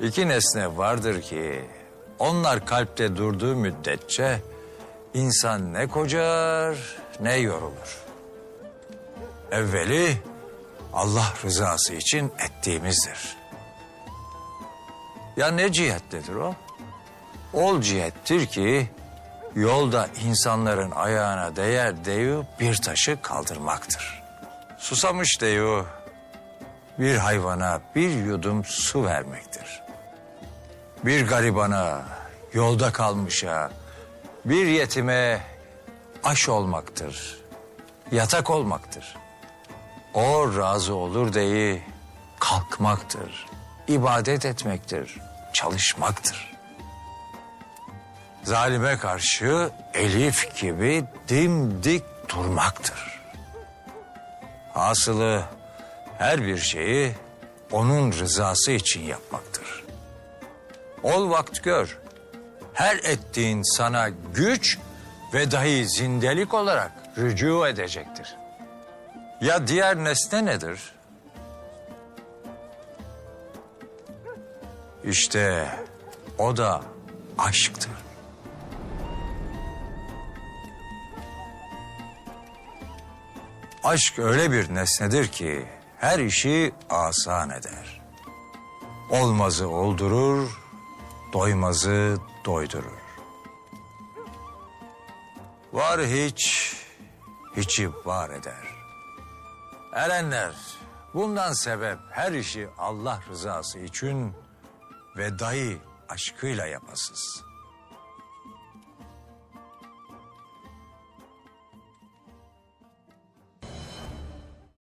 İki nesne vardır ki onlar kalpte durduğu müddetçe insan ne kocar ne yorulur. Evveli Allah rızası için ettiğimizdir. Ya ne cihettedir o? Ol cihettir ki yolda insanların ayağına değer deyu bir taşı kaldırmaktır. Susamış deyu bir hayvana bir yudum su vermektir. Bir garibana, yolda kalmışa, bir yetime aş olmaktır. Yatak olmaktır. O razı olur deyi kalkmaktır. ibadet etmektir, çalışmaktır. Zalime karşı Elif gibi dimdik durmaktır. Hasılı her bir şeyi onun rızası için yapmaktır. Ol vakt gör. Her ettiğin sana güç ve dahi zindelik olarak rücu edecektir. Ya diğer nesne nedir? İşte o da aşktır. Aşk öyle bir nesnedir ki her işi asan eder. Olmazı oldurur, doymazı doydurur. Var hiç, hiçi var eder. Erenler, bundan sebep her işi Allah rızası için ve dahi aşkıyla yapasız.